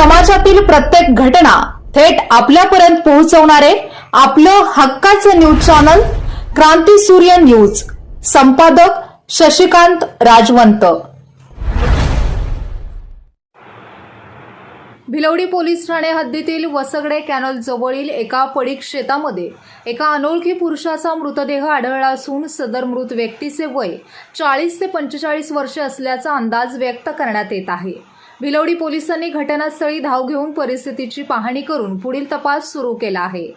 समाजातील प्रत्येक घटना थेट आपल्यापर्यंत पोहोचवणारे आपलं हक्काचं न्यूज चॅनल क्रांती सूर्य न्यूज. संपादक शशिकांत राजवंत. भिलवडी पोलीस ठाणे हद्दीतील वसगडे कॅनल जवळील एका पडीक शेतामध्ये एका अनोळखी पुरुषाचा मृतदेह आढळला असून सदर मृत व्यक्तीचे वय चाळीस ते पंचेचाळीस वर्षे असल्याचा अंदाज व्यक्त करण्यात येत आहे. भिलवडी पोलिसांनी घटनास्थळी धाव घेऊन परिस्थितीची पाहणी करून पुढील तपास सुरू केला आहे.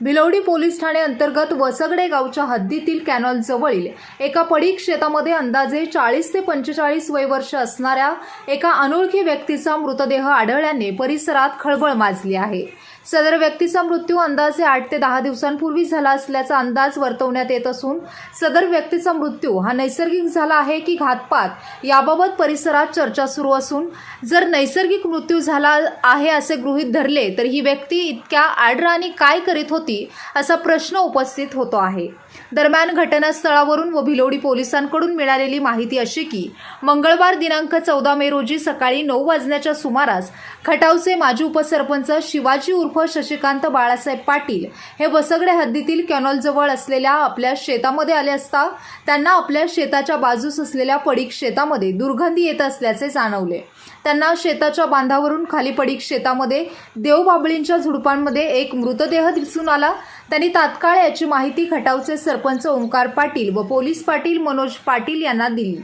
भिलवडी पोलीस ठाणे अंतर्गत वसगडे गावच्या हद्दीतील कॅनॉल जवळील एका पडीक शेतामध्ये अंदाजे चाळीस ते पंचेचाळीस वय वर्ष असणाऱ्या एका अनोळखी व्यक्तीचा मृतदेह आढळल्याने परिसरात खळबळ माजली आहे. सदर व्यक्तीचा मृत्यू अंदाजे आठ ते दहा दिवसांपूर्वी झाला असल्याचा अंदाज वर्तवण्यात येत असून सदर व्यक्तीचा मृत्यू हा नैसर्गिक झाला आहे की घातपात याबाबत परिसरात चर्चा सुरू असून जर नैसर्गिक मृत्यू झाला आहे असे गृहीत धरले तर ही व्यक्ती इतक्या आडराणी काय करीत होती असा प्रश्न उपस्थित होतो आहे. दरम्यान घटनास्थळावरून व भिलोडी पोलिसांकडून मिळालेली माहिती अशी की मंगळवार दिनांक चौदा मे रोजी सकाळी नऊ वाजण्याच्या सुमारास खटावचे माजी उपसरपंच शिवाजी उर्फ शशिकांत बाळासाहेब पाटील हे वसगडे हद्दीतील कॅनॉलजवळ असलेल्या आपल्या शेतामध्ये आले असता त्यांना आपल्या शेताच्या बाजूस असलेल्या पडीक शेतामध्ये दुर्गंधी येत असल्याचे जाणवले. त्यांना शेताच्या बांधावरून खाली पडीक शेतामध्ये देवबाबळींच्या झुडपांमध्ये एक मृतदेह दिसून आला. त्यांनी तात्काळ याची माहिती खटावचे सरपंच ओंकार पाटील व पोलीस पाटील मनोज पाटील यांना दिली.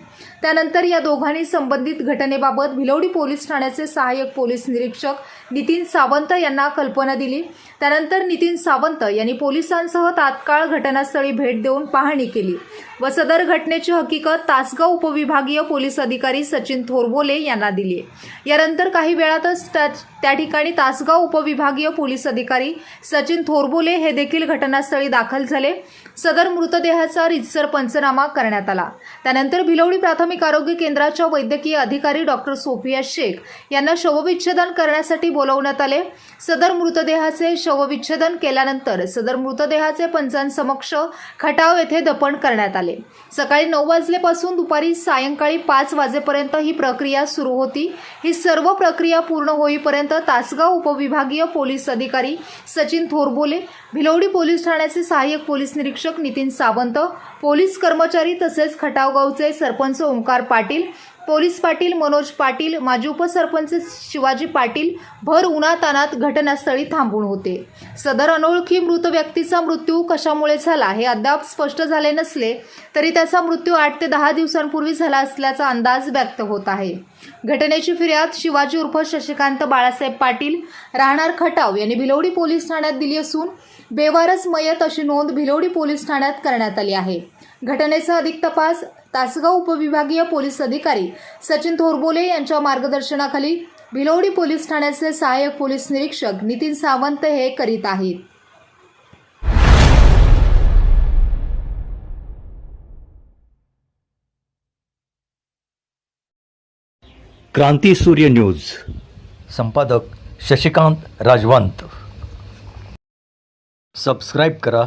त्यानंतर या दोघांनी संबंधित घटनेबाबत भिलवडी पोलीस ठाण्याचे सहाय्यक पोलीस निरीक्षक नितीन सावंत यांना कल्पना दिली. त्यानंतर नितीन सावंत यांनी पोलिसांसह तात्काळ घटनास्थळी भेट देऊन पाहणी केली. व सदर घटनेची हकीकत तासगाव उपविभागीय पोलीस अधिकारी सचिन थोरबोले यांना दिली यानंतर काही वेळातच त्या त्या ठिकाणी तासगाव उपविभागीय पोलीस अधिकारी सचिन थोरबोले हे देखील घटनास्थळी दाखल झाले. सदर मृतदेहाचा रितसर पंचनामा करण्यात आला. त्यानंतर भिलवडी प्राथमिक आरोग्य केंद्राच्या वैद्यकीय अधिकारी डॉक्टर सोफिया शेख यांना शवविच्छेदन करण्यासाठी बोलवण्यात आले. सदर मृतदेहाचे शवविच्छेदन केल्यानंतर सदर मृतदेहाचे पंचांसमक्ष खटाव येथे दफन करण्यात आले. सकाळी नऊ वाजलेपासून दुपारी सायंकाळी पाच वाजेपर्यंत ही प्रक्रिया सुरू होती. ही सर्व प्रक्रिया पूर्ण होईपर्यंत तासगाव उपविभागीय पोलीस अधिकारी सचिन थोरबोले भिलवडी पोलीस ठाण्याचे सहाय्यक पोलीस निरीक्षक नितीन सावंत पोलीस कर्मचारी तसेच खटावगावचे सरपंच ओंकार पाटील पोलीस पाटील मनोज पाटील माजी उपसरपंच शिवाजी पाटील भर उन्हातानात घटनास्थळी थांबून होते. सदर अनोळखी मृत व्यक्तीचा मृत्यू कशामुळे झाला हे अद्याप स्पष्ट झाले नसले तरी त्याचा मृत्यू आठ ते दहा दिवसांपूर्वी झाला असल्याचा अंदाज व्यक्त होत आहे. घटनेची फिर्याद शिवाजी उर्फ शशिकांत बाळासाहेब पाटील राहणार खटाव यांनी भिलवडी पोलीस ठाण्यात दिली असून बेवारस मयत अशी नोंद भिलवडी पोलीस ठाण्यात करण्यात आली आहे. घटनेचा अधिक तपास तासगाव उपविभागीय पोलीस अधिकारी सचिन थोरबोले यांच्या मार्गदर्शनाखाली भिलवडी पोलीस ठाण्याचे सहाय्यक पोलीस निरीक्षक नितीन सावंत हे करीत आहेत. क्रांती सूर्य न्यूज. संपादक शशिकांत राजवंत. सबस्क्राईब करा.